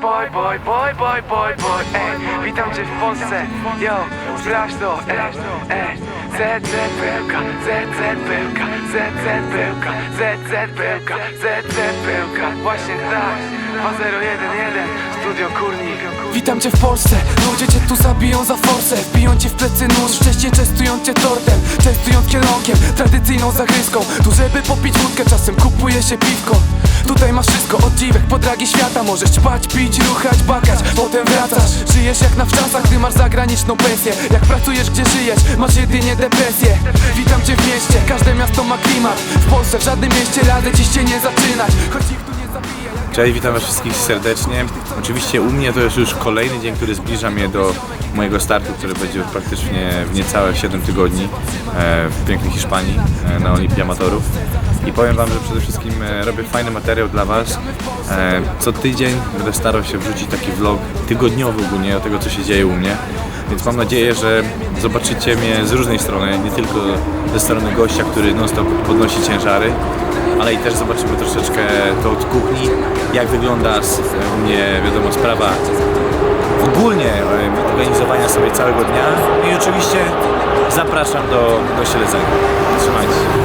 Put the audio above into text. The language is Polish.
boy, boy, boy, boy, boy, boy, boy, ej Witam cię w Polsce, yo, sprawdź to, ej, ej ZZ Bełka, ZZ Bełka, ZZ Bełka, ZZ Bełka, ZZ Bełka Właśnie tak, 2011, Studio Kurnik. Witam cię w Polsce, ludzie cię tu zabiją za forsę. Wbiją ci w plecy nóż, wcześniej częstują cię tortem. Częstując kielonkiem, tradycyjną zagryzką. Tu żeby popić wódkę, czasem kupuje się piwko Wszystko, od dziwek po dragi świata Możesz ćpać, pić, ruchać, bakać, potem wracasz Żyjesz jak na wczasach, gdy masz zagraniczną pensję. Jak pracujesz, gdzie żyjesz, masz jedynie depresję. Witam cię w mieście, każde miasto ma klimat. W Polsce w żadnym mieście radzę dziś cię nie zaczynać. Choć Cześć, witam was wszystkich serdecznie. Oczywiście u mnie to jest już kolejny dzień, który zbliża mnie do mojego startu, który będzie praktycznie w niecałe 7 tygodni e, w pięknej Hiszpanii e, na Olimpii Amatorów. I powiem wam, że przede wszystkim e, robię fajny materiał dla was. Co tydzień będę starał się wrzucić taki vlog tygodniowy ogólnie o tego, co się dzieje u mnie. Więc mam nadzieję, że zobaczycie mnie z różnej strony, nie tylko ze strony gościa, który non stop podnosi ciężary, ale i też zobaczymy troszeczkę to od kuchni, jak wygląda s- u mnie, wiadomo, sprawa ogólnie e, organizowania sobie całego dnia. No I oczywiście zapraszam do, do śledzenia. Trzymajcie się.